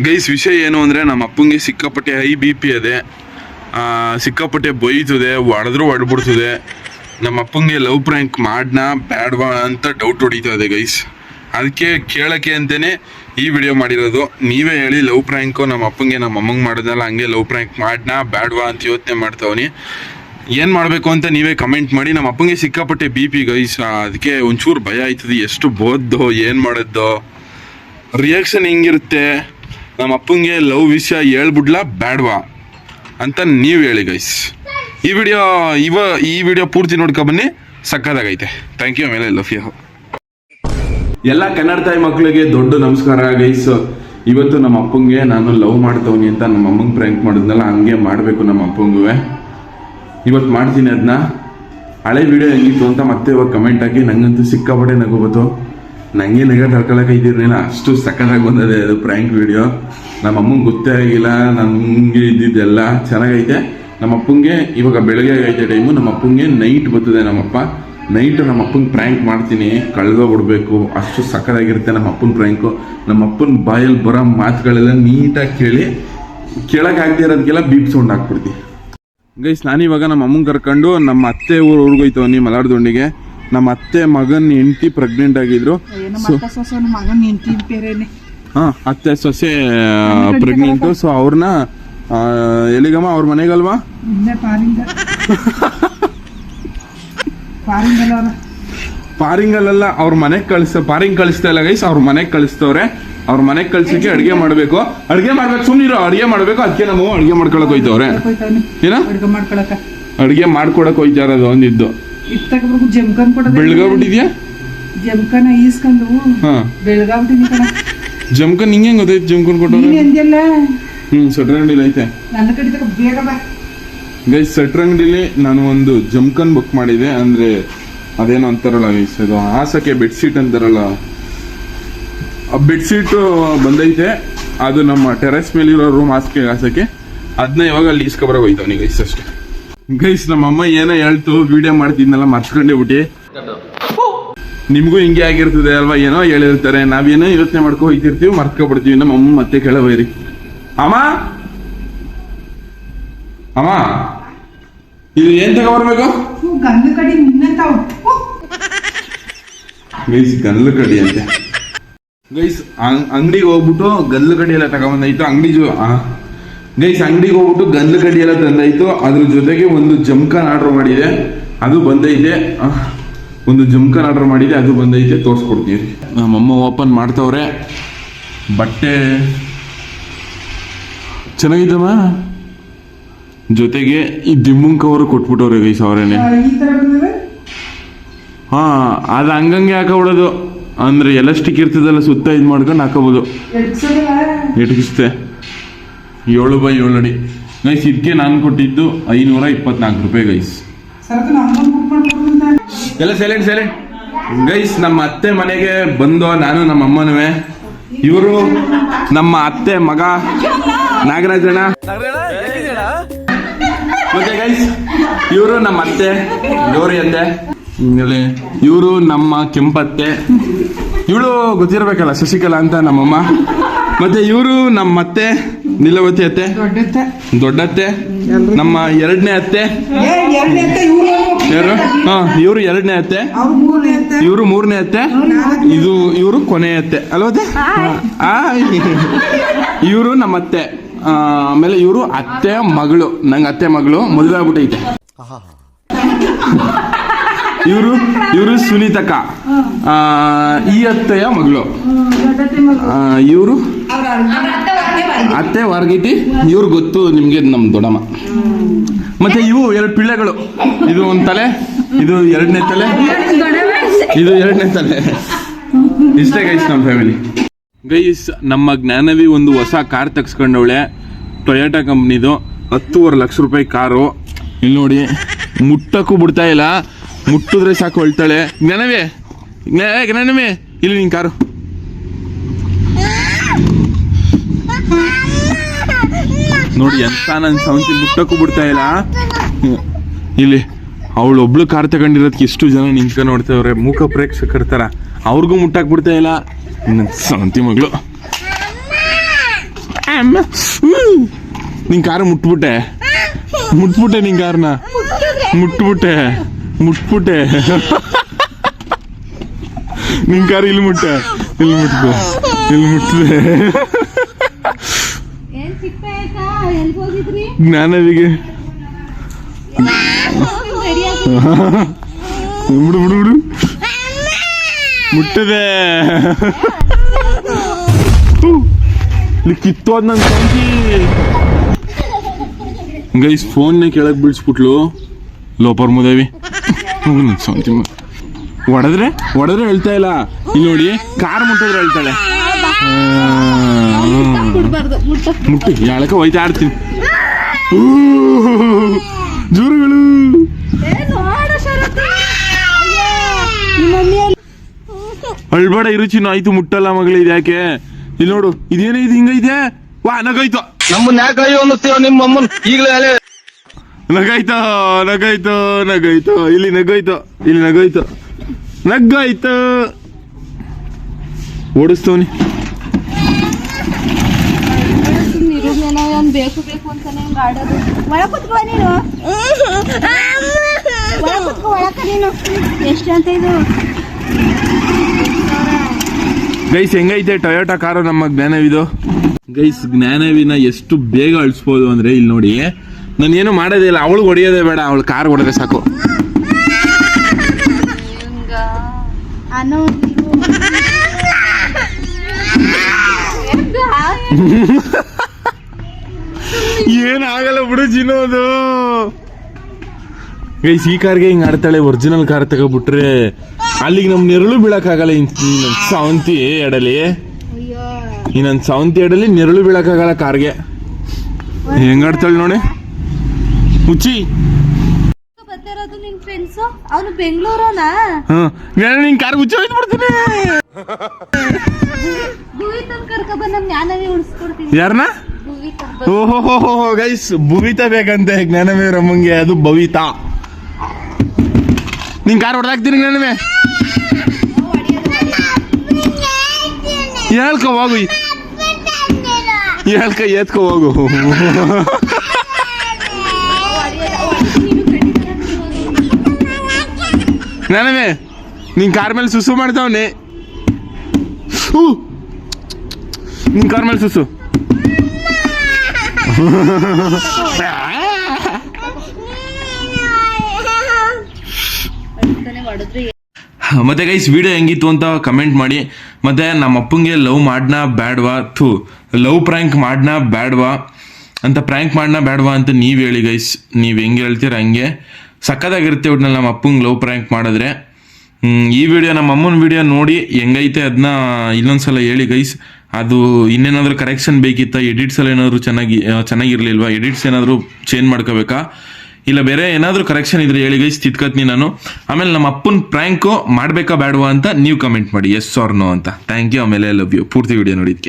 Guys ವಿಷಯ ಏನು ಅಂದರೆ ನಮ್ಮ ಅಪ್ಪಂಗೆ ಸಿಕ್ಕಾಪಟ್ಟೆ ಹೈ ಬಿ ಪಿ ಆ, ಸಿಕ್ಕಾಪಟ್ಟೆ ಬೈತದೆ ಹೊಡೆದ್ರೂ ಹೊಡ್ಬಿಡ್ತದೆ. ನಮ್ಮ ಅಪ್ಪಂಗೆ ಲವ್ ಪ್ರ್ಯಾಂಕ್ ಮಾಡ್ನಾ ಬ್ಯಾಡ್ವಾ ಅಂತ ಡೌಟ್ ಹೊಡಿತಾ ಇದೆ ಗೈಸ್. ಅದಕ್ಕೆ ಕೇಳೋಕ್ಕೆ ಅಂತಲೇ ಈ ವಿಡಿಯೋ ಮಾಡಿರೋದು. ನೀವೇ ಹೇಳಿ ಲವ್ ಪ್ರ್ಯಾಂಕು ನಮ್ಮ ಅಪ್ಪಂಗೆ ನಮ್ಮ ಅಮ್ಮಂಗೆ ಮಾಡೋದಲ್ಲ ಹಂಗೆ ಲವ್ ಪ್ರ್ಯಾಂಕ್ ಮಾಡ್ನಾ ಬ್ಯಾಡ್ವಾ ಅಂತ ಯೋಚನೆ ಮಾಡ್ತಾವನಿ ಏನು ಮಾಡಬೇಕು ಅಂತ ನೀವೇ ಕಮೆಂಟ್ ಮಾಡಿ. ನಮ್ಮ ಅಪ್ಪಂಗೆ ಸಿಕ್ಕಾಪಟ್ಟೆ ಬಿ ಪಿ ಗೈಸ್ ಅದಕ್ಕೆ ಒಂಚೂರು ಭಯ ಆಯ್ತದೆ. ಎಷ್ಟು ಬೋದ್ದೋ ಏನು ಮಾಡೋದು ರಿಯಾಕ್ಷನ್ ಹೆಂಗಿರುತ್ತೆ? ನಮ್ಮ ಅಪ್ಪಂಗೆ ಲವ್ ವಿಷಯ ಹೇಳ್ಬಿಡ್ಲಾ ಬ್ಯಾಡ್ವಾ ಅಂತ ನೀವು ಹೇಳಿ ಗೈಸ್ ಈ ವಿಡಿಯೋ ಇವ, ಈ ವಿಡಿಯೋ ಪೂರ್ತಿ ನೋಡ್ಕೊ ಬನ್ನಿ. ಸಕ್ಕದಾಗೈತೆ ಥ್ಯಾಂಕ್ ಯು ಆಮೇಲೆ ಲವ್ ಯು ಎಲ್ಲ ಕನ್ನಡ ತಾಯಿ ಮಕ್ಕಳಿಗೆ ದೊಡ್ಡ ನಮಸ್ಕಾರ ಗೈಸ್ ಇವತ್ತು ನಮ್ಮ ಅಪ್ಪಂಗೆ ನಾನು ಲವ್ ಮಾಡ್ತವನಿ ಅಂತ ನಮ್ಮ ಅಮ್ಮಂಗೆ ಪ್ರ್ಯಾಂಕ್ ಮಾಡಿದ್ನಲ್ಲ, ಹಂಗೆ ಮಾಡಬೇಕು ನಮ್ಮ ಅಪ್ಪಂಗೂ ಇವತ್ತು ಮಾಡ್ತೀನಿ ಅದನ್ನ ಹಳೆ ವಿಡಿಯೋ ಹೆಂಗಿತ್ತು ಅಂತ ಮತ್ತೆ ಇವಾಗ ಕಮೆಂಟ್ ಹಾಕಿ, ನಂಗಂತೂ ಸಿಕ್ಕಾಪಟ್ಟೆ ನಗು ನಂಗೆ ನಗ ತಡ್ಕೊಳಕ್ ಇದ್ದಿರ್ಲಿಲ್ಲ. ಅಷ್ಟು ಸಕ್ಕತ್ತಾಗಿ ಬಂದಿದೆ ಅದು ಪ್ರ್ಯಾಂಕ್ ವಿಡಿಯೋ ನಮ್ಮ ಅಮ್ಮಂಗೆ ಗೊತ್ತೇ ಆಗಿಲ್ಲ ನಮಗೆ ಇದ್ದಿದ್ದೆಲ್ಲ ಚೆನ್ನಾಗೈತೆ. ನಮ್ಮ ಅಪ್ಪಂಗೆ ಇವಾಗ ಬೆಳಗ್ಗೆ ಆಗೈತೆ ಟೈಮು ನಮ್ಮ ಅಪ್ಪಂಗೆ ನೈಟ್ ಬರ್ತದೆ ನಮ್ಮಪ್ಪ. ನೈಟ್ ನಮ್ಮ ಅಪ್ಪಂಗೆ ಪ್ರ್ಯಾಂಕ್ ಮಾಡ್ತೀನಿ ಕಳ್ದೋಗ್ಬಿಡ್ಬೇಕು ಅಷ್ಟು ಸಕ್ಕತ್ತಾಗಿರುತ್ತೆ ನಮ್ಮ ಅಪ್ಪನ ಪ್ರ್ಯಾಂಕು ನಮ್ಮ ಅಪ್ಪನ ಬಾಯಲ್ಲಿ ಬರೋ ಮಾತುಗಳೆಲ್ಲ ನೀಟಾಗಿ ಕೇಳಿ ಕೇಳೋಕ್ಕಾಗದೇ ಇರೋದಕ್ಕೆಲ್ಲ ಬೀಪ್ ಸೌಂಡ್ ಹಾಕ್ಬಿಡ್ತೀನಿ ಗೈಸ್ ನಾನಿವಾಗ ನಮ್ಮ ಅಮ್ಮನ ಕರ್ಕೊಂಡು ನಮ್ಮ ಅತ್ತೆ ಊರು ಊರಿಗೋಯ್ತವನಿ ಮಲಾಡ್ದೊಂಡಿಗೆ ನಮ್ಮ ಅತ್ತೆ ಮಗನ್ ಹೆಂಡತಿ ಪ್ರೆಗ್ನೆಂಟ್ ಆಗಿದ್ರು. ಸೊ ಮಕ್ಕ ಸೊಸನ ಮಗನ್ ಹೆಂಡತಿ ಬೇರೆನೆ. ಹಾ ಅತ್ತೆ ಸೊಸೆ ಪ್ರೆಗ್ನೆಂಟು ಸೊ ಅವ್ರನ್ನ ಎಲ್ಲಿಗಮ್ಮ ಅವ್ರ ಮನೆಗಲ್ವಾ? ಪಾರಿಂಗಲ್ಲೆಲ್ಲ ಅವ್ರ ಮನೆಗೆ ಕಳಿಸ್ತ ಪಾರಿಂಗ್ ಕಳಿಸ್ತಾ ಇಲ್ಲ ಗೈಸ್ ಅವ್ರ ಮನೆಗೆ ಕಳಿಸ್ತವ್ರೆ. ಅವ್ರ ಮನೆಗೆ ಕಳ್ಸಕ್ಕೆ ಅಡುಗೆ ಮಾಡಬೇಕು. ಅಡುಗೆ ಮಾಡ್ಬೇಕು ಸುಮ್ಮನಿರೋ ಅಡುಗೆ ಮಾಡಬೇಕು ಅದಕ್ಕೆ ನಮ್ಮ ಅಡುಗೆ ಮಾಡ್ಕೊಳಕ್ ಹೋಯ್ತವ್ರೆ. ಏನ? ಅಡ್ಗೆ ಮಾಡ್ಕೊಳಕ ಅಡುಗೆ ಮಾಡ್ಕೊಡಕ್ ಹೋಯ್ತಾ ಇರೋದು ಒಂದಿದ್ದು. ಇತ್ತಾಗ ಜಮ್ಕನ್ ಕೊಡೋದು ಬೆಳ್ಗಾಗ್ಬಿಟ್ಟಿದ್ಯಾ ಜಮ್ಕನ ಈಸ್ಕೊಂಡು. ಹಾ. ಬೆಳಗಾಗ್ಬಿಟ್ಟಿನಿ ಕಣ. ಜಮ್ಕನ್ ಹಿಂಗೆ ಗೊತ್ತೈತೆ ಜಮ್ಕನ್ ಕೊಟ್ಟವ್ರೆ? ಹ್ಞೂ ಎಂದೆಲ್ಲ ಸಟ್ರ ಅಂಗಡಿಲಿ ಐತೆ. ನನ್ನ ಕಡೆ ಬೇಗ ಬಾ. ಗೈಸ್ ಸಟ್ರ ಅಂಗಡಿಲಿ ನಾನು ಒಂದು ಜಮ್ಕನ್ ಬುಕ್ ಮಾಡಿದೆ. ಅಂದ್ರೆ ಅದೇನೋ ಅಂತಾರಲ್ಲ ಗೈಸ್ ಅದು ಹಾಸಕ್ಕೆ ಬೆಡ್ಶೀಟ್ ಅಂತಾರಲ್ಲ. ಆ ಬೆಡ್ಶೀಟ್ ಬಂದೈತೆ. ಅದು ನಮ್ಮ ಟೆರೆಸ್ ಮೇಲಿರೋ ರೂಮ್ ಹಾಸಿಗೆ ಹಾಸಕ್ಕೆ. ಅದನ್ನ ಇವಾಗ ಅಲ್ಲಿ ಇಸ್ಕೊಬರಕ್ ಹೋಯ್ತವನಿ ಗೈಸ್ ಅಷ್ಟೇ. ಗೈಸ್ ನಮ್ಮ ಅಮ್ಮ ಏನೋ ಹೇಳ್ತು ವಿಡಿಯೋ ಮಾಡ್ತಿದ್ನಲ್ಲ ಮರ್ಚ್ಕೊಂಡೆ ಬಿಟ್ಟಿ. ನಿಮ್ಗೂ ಹಿಂಗೆ ಆಗಿರ್ತದೆ ಅಲ್ವಾ? ಏನೋ ಹೇಳಿರ್ತಾರೆ. ನಾವೇನೋ ಯೋಚನೆ ಮಾಡ್ಕೊ ಹೋಗ್ತಿರ್ತೀವಿ ಮರ್ಕೊಬಿಡ್ತೀವಿ ನಮ್ಮ ಅಮ್ಮ ಮತ್ತೆ ಕೇಳಬೈರಿ. ಅಮ್ಮ! ಅಮ್ಮ! ಇದು ಏನ್ ತಗೊಬರ್ಬೇಕು ಬರ್ಬೇಕು? ಗೈಸ್ ಗಲ್ಲು ಕಡಿ ಅಂತೆ. ಗೈಸ್ ಅಂಗಡಿಗೆ ಹೋಗ್ಬಿಟ್ಟು ಗಲ್ಲು ಕಡಿ ಎಲ್ಲ ತಗೊಂಬಂದಾಯ್ತು ಅಂಗಡಿ ಜೊ ಗೈಸ್ ಅಂಗಡಿಗೆ ಹೋಗ್ಬಿಟ್ಟು ಗಂಧ ಕಡ್ಡಿ ಎಲ್ಲ ತಂದಾಯ್ತು. ಅದ್ರ ಜೊತೆಗೆ ಒಂದು ಜಮ್ಕನ್ ಆರ್ಡರ್ ಮಾಡಿದೆ. ಅದು ಬಂದೈತೆ. ಒಂದು ಜಮ್ಕನ್ ಆರ್ಡರ್ ಮಾಡಿದೆ. ಅದು ಬಂದೈತೆ. ತೋರಿಸ್ಕೊಡ್ತೀವಿ ನಮ್ಮಮ್ಮ ಓಪನ್ ಮಾಡ್ತವ್ರೆ. ಬಟ್ಟೆ ಚೆನ್ನಾಗಿದ್ದಮ್ಮ? ಜೊತೆಗೆ ಈ ದಿಮ್ಮನ್ ಕವರ್ ಕೊಟ್ಬಿಟ್ಟವ್ರೆ ಗೈಸ್ ಅವರೇನೆ. ಹಾ ಅದು ಹಂಗಂಗೆ ಹಾಕೋಬಿಡೋದು ಅಂದ್ರೆ ಎಲಾಸ್ಟಿಕ್ ಇರ್ತದಲ್ಲ ಸುತ್ತ ಇದು ಮಾಡ್ಕೊಂಡು ಹಾಕೋಬೋದು ಎಟಕಿಸ್ತೆ ಏಳು ಬೈ ಏಳು ಅಡಿ. ಗೈಸ್ ಇದಕ್ಕೆ ನಾನು ಕೊಟ್ಟಿದ್ದು ಐನೂರ ಇಪ್ಪತ್ನಾಲ್ಕು ರೂಪಾಯಿ ಗೈಸ್ ಎಲ್ಲ ಸೈಲೆಂಟ್ ಸೈಲೆಂಟ್ ಗೈಸ್ ನಮ್ಮ ಅತ್ತೆ ಮನೆಗೆ ಬಂದು ನಾನು ನಮ್ಮ ಅಮ್ಮನೂ ಇವರು ನಮ್ಮ ಅತ್ತೆ ಮಗ ನಾಗರಾಜಣ್ಣ ಮತ್ತೆ ಗೈಸ್ ಇವರು ನಮ್ಮ ಅತ್ತೆ ಗೌರಿ ಅತ್ತೆ. ಇವರು ನಮ್ಮ ಕೆಂಪತ್ತೆ. ಇವಳು ಗೊತ್ತಿರ್ಬೇಕಲ್ಲ ಶಶಿಕಲಾ ಅಂತ ನಮ್ಮಮ್ಮ. ಮತ್ತೆ ಇವರು ನಮ್ಮ ಅತ್ತೆ ನಿಲವತಿ ಅತ್ತೆ. ದೊಡ್ಡತ್ತ. ನಮ್ಮ ಎರಡನೇ ಅತ್ತೆ. ಏ ಎರಡನೇ ಅಂತ ಇವ್ರು ಯಾರು? ಹಾ ಇವರು ಎರಡನೇ ಅತ್ತೆ. ಇವರು ಮೂರನೇ ಅತ್ತೆ. ಇದು ಇವರು ಕೊನೆ ಅತ್ತೆ. ಅಲ್ವತ್ತೆ ಇವರು ನಮ್ಮ ಅತ್ತೆ. ಆಮೇಲೆ ಇವರು ಅತ್ತೆ ಮಗಳು. ನಂಗೆ ಅತ್ತೆ ಮಗಳು. ಮದುವೆ ಆಗ್ಬಿಟ್ಟೈತೆ. ಇವರು ಇವರು ಸುನೀತಕ್ಕ. ಈ ಅತ್ತೆಯ ಮಗಳು. ಇವರು? ಅತ್ತೆ ವಾರ್ಗಿಟಿ, ಇವ್ರು ಗೊತ್ತು ನಿಮ್ಗೆ ನಮ್ಮ ದೊಡಮ್ಮ ಮತ್ತೆ ಇವು ಎರಡು ಪಿಳ್ಳೆಗಳು. ಇದು ಒಂದು ತಲೆ, ಇದು ಎರಡನೇ ತಲೆ. ಇದು ಎರಡನೇ ತಲೆ. ಇಷ್ಟೇ ಗೈಸ್ ನಮ್ಮ ಫ್ಯಾಮಿಲಿ ಗೈಸ್ ನಮ್ಮ ಜ್ಞಾನವಿ ಒಂದು ಹೊಸ ಕಾರ್ ತೆಗ್ಸ್ಕೊಂಡವಳೆ. ಟೊಯೋಟಾ ಕಂಪ್ನಿದು ಹತ್ತೂವರೆ ಲಕ್ಷ ರೂಪಾಯಿ ಕಾರು ಇಲ್ಲಿ ನೋಡಿ, ಮುಟ್ಟಕ್ಕೂ ಬಿಡ್ತಾ ಇಲ್ಲ. ಮುಟ್ಟಿದ್ರೆ ಸಾಕು ಹೊಳ್ತಾಳೆ ಜ್ಞಾನವೇ ಜ್ಞಾನವೇ ಇಲ್ಲಿ ನಿನ್ ಕಾರು. ನೋಡಿ, ಎಂತ ನನ್ನ ಸೌಂತಿ ಮುಟ್ಟಕ್ಕೂ ಬಿಡ್ತಾ ಇಲ್ಲ. ಇಲ್ಲಿ, ಅವಳು ಒಬ್ಳು ಕಾರ್ ತಗೊಂಡಿರೋದಕ್ಕೆ ಎಷ್ಟು ಜನ ನಿಂತ್ಕೊಂಡು ನೋಡ್ತಾವ್ರೆ ಮೂಕ ಪ್ರೇಕ್ಷಕರ ಥರ ಅವ್ರಿಗೂ ಮುಟ್ಟಕ್ ಬಿಡ್ತಾ ಇಲ್ಲ. ಸೌಂತಿ ಮಗಳು. ನಿನ್ ಕಾರು ಮುಟ್ಬಿಟ್ಟೆ. ಮುಟ್ಬಿಟ್ಟೆ ನಿನ್ ಕಾರ್ನ ಮುಟ್ಬಿಟ್ಟೆ. ಮುಟ್ಬಿಟ್ಟೆ. ನಿನ್ ಕಾರ್ ಇಲ್ಲಿ ಮುಟ್ಟೆ. ಇಲ್ಲಿ ಮುಟ್ದೆ ಇಲ್ಲಿ ಮುಟ್ಟಿದೆ ಜ್ಞಾನವಿಗೆ. ಬಿಡು ಬಿಡು ಬಿಡು. ಮುಟ್ಟದೆ. ಇಲ್ಲಿ ಕಿತ್ತೋದ್ ನನ್ ತಂಗಿ. ಗೈಸ್ ಫೋನ್ನೇ ಕೆಳಗ್ ಬೀಳ್ಸ್ಬಿಟ್ಲು ಲೋಪರ್ ಮುದೇವಿ. ಸೌಂತಿ ಹೊಡೆದ್ರೆ ಹೊಡೆದ್ರೆ ಹೇಳ್ತಾ ಇಲ್ಲ. ಇಲ್ಲಿ ನೋಡಿ, ಕಾರ್ ಮುಟ್ಟಿದ್ರೆ ಹೇಳ್ತಾಳೆ. ಮುಟ್ಟ ಯಾಳಕ ಹೋಯ್ತಾ ಇರ್ತೀನಿ ಜೋರುಗಳು. ಅಳ್ಬೇಡ ಇರುಚಿನ ಆಯ್ತು, ಮುಟ್ಟಲ್ಲ ಮಗಳು ಇದ್ಯಾಕೆ ಇಲ್ಲಿ ನೋಡು, ಇದೇನೇ, ಇದು ಹಿಂಗೈತೆ? ವಾ, ನಗೈತು. ನಮ್ಮನ್ನ ಯಾಕೆ ಅಯ್ಯೋ ಅನ್ನಿಸ್ತೀವ ನಿಮ್ಮ ಅಮ್ಮನ್? ಈಗಲೇ ನಗಾಯ್ತು ನಗಾಯ್ತು ನಗಾಯ್ತು. ಇಲ್ಲಿ ನಗೋಯ್ತು ಇಲ್ಲಿ ನಗೋಯ್ತು. ನಗ್ಗಾಯ್ತು ಓಡಿಸ್ತವನಿ. ಬೇಕು ಗೈಸ್, ಹೆಂಗೈತೆ ಟೊಯೋಟಾ ಕಾರು ನಮ್ಮ ಜ್ಞಾನವಿದು? ಗೈಸ್, ಜ್ಞಾನವಿನ ಎಷ್ಟು ಬೇಗ ಅಳಿಸ್ಬೋದು ಅಂದ್ರೆ, ಇಲ್ಲಿ ನೋಡಿ. ನಾನು ಏನು ಮಾಡೋದೇ ಇಲ್ಲ. ಅವಳು ಹೊಡಿಯೋದೇ ಬೇಡ. ಅವಳು ಕಾರ್ ಹೊಡೆದ್ರೆ ಸಾಕು. ಏನಾಗಲ್ಲ ಬಿಡು ಜಿನೋದು ಗೈಸ್ ಈ ಕಾರ್ಗೆ ಹಿಂಗೆ ಆಡ್ತಾಳೆ. ಒರಿಜಿನಲ್ ಕಾರ್ ತಗೋಬಿಟ್ರೆ ಅಲ್ಲಿಗೆ ನಮ್ಮ ನೆರಳು ಬೀಳಕ್ಕಾಗಲ್ಲ. ನನ್ ಸಾವಂತಿ ಎಡಲಿ. ಇನ್ನೊಂದು ಸಾವಂತಿ ಎಡಲಿ ನೆರಳು ಬೀಳಕ್ಕಾಗಲ್ಲ ಕಾರ್ಗೆ. ಹೆಂಗಾಡ್ತಾಳೆ ನೋಡಿ. ಹುಚ್ಚಿ ಬರ್ತಿರೋದು ನಿನ್ ಫ್ರೆಂಡ್ಸು ಅವನು ಬೆಂಗಳೂರನಾ ಹ್ಮ್. ನಾನು ನಿನ್ ಕಾರ್ ಹುಚ್ಚಿ ಹೋಯ್ತು ಬಿಡ್ತೀನಿ. ಭೂವಿ ಕರ್ಕ ಬಂದ್ ನಮ್ ಜ್ಞಾನವೇ ಉಳಿಸ್ಕೊಡ್ತೀನಿ. ಯಾರನ್ನ ಭೂವಿ ತಂದ್ ಓಹೋ ಗೈಸ್ ಭುವಿತಾ ಬೇಕಂತೆ ಜ್ಞಾನವೇ ರಮ್ಮಂಗೆ ಅದು ಭವಿತಾ. ನಿನ್ ಕಾರ್ ಹೊಡೆದಾಕ್ತೀನಿ ಜ್ಞಾನವೇ. ಹೇಳ್ಕೋ ಹೋಗು. ಹೇಳ್ಕ ಎತ್ಕೋ ಹೋಗು. ಜ್ಞಾನವೇ ನಿನ್ ಕಾರ್ ಮೇಲೆ ಸುಸು ಮಾಡ್ತಾವನೆ. ನಿನ್ ಕಾರ್ ಮೇಲೆ ಸುಸು. ಮತ್ತೆ ಗೈಸ್ ವಿಡಿಯೋ ಹೆಂಗಿತ್ತು ಅಂತ ಕಮೆಂಟ್ ಮಾಡಿ. ಮತ್ತೆ ನಮ್ಮ ಅಪ್ಪಂಗೆ ಲವ್ ಮಾಡ್ನ ಬ್ಯಾಡ್ವಾ? ಥೂ. ಲವ್ ಪ್ರ್ಯಾಂಕ್ ಮಾಡ್ನ ಬ್ಯಾಡ್ವಾ? ಅಂತ ಪ್ರ್ಯಾಂಕ್ ಮಾಡ್ನ ಬ್ಯಾಡ್ವಾ ಅಂತ ನೀವು ಹೇಳಿ ಗೈಸ್ ನೀವು ಹೆಂಗೆ ಹೇಳ್ತೀರ ಹಂಗೆ? ಸಕ್ಕದಾಗಿರುತ್ತೆ ಒಟ್ನಲ್ಲಿ ನಮ್ಮ ಅಪ್ಪಂಗೆ ಲವ್ ಪ್ರ್ಯಾಂಕ್ ಮಾಡಿದ್ರೆ. ಈ ವಿಡಿಯೋ ನಮ್ಮ ಅಮ್ಮನ ವಿಡಿಯೋ ನೋಡಿ ಹೆಂಗೈತೆ ಅದನ್ನ ಇನ್ನೊಂದ್ಸಲ ಹೇಳಿ ಗೈಸ್ ಅದು ಇನ್ನೇನಾದರೂ ಕರೆಕ್ಷನ್ ಬೇಕಿತ್ತ? ಎಡಿಟ್ಸ್ ಎಲ್ಲ ಏನಾದರೂ ಚೆನ್ನಾಗಿ ಚೆನ್ನಾಗಿರಲಿಲ್ವಾ ಚೆನ್ನಾಗಿರ್ಲಿಲ್ವಾ? ಎಡಿಟ್ಸ್ ಏನಾದರೂ ಚೇಂಜ್ ಮಾಡ್ಕೋಬೇಕಾ? ಇಲ್ಲ ಬೇರೆ ಏನಾದರೂ ಕರೆಕ್ಷನ್ ಇದ್ರೆ ಹೇಳಿ ಗೈಸ್ ತಿತ್ಕತ್ನಿ ನಾನು. ಆಮೇಲೆ ನಮ್ಮ ಅಪ್ಪನ ಪ್ರ್ಯಾಂಕು ಮಾಡಬೇಕಾ ಬೇಡವಾ ಅಂತ ನೀವು ಕಮೆಂಟ್ ಮಾಡಿ. ಎಸ್ ಆರ್ ನೋ ಅಂತ. ಥ್ಯಾಂಕ್ ಯು ಆಮೇಲೆ ಲವ್ ಯು ಪೂರ್ತಿ ವಿಡಿಯೋ ನೋಡಿದ್ಕೆ.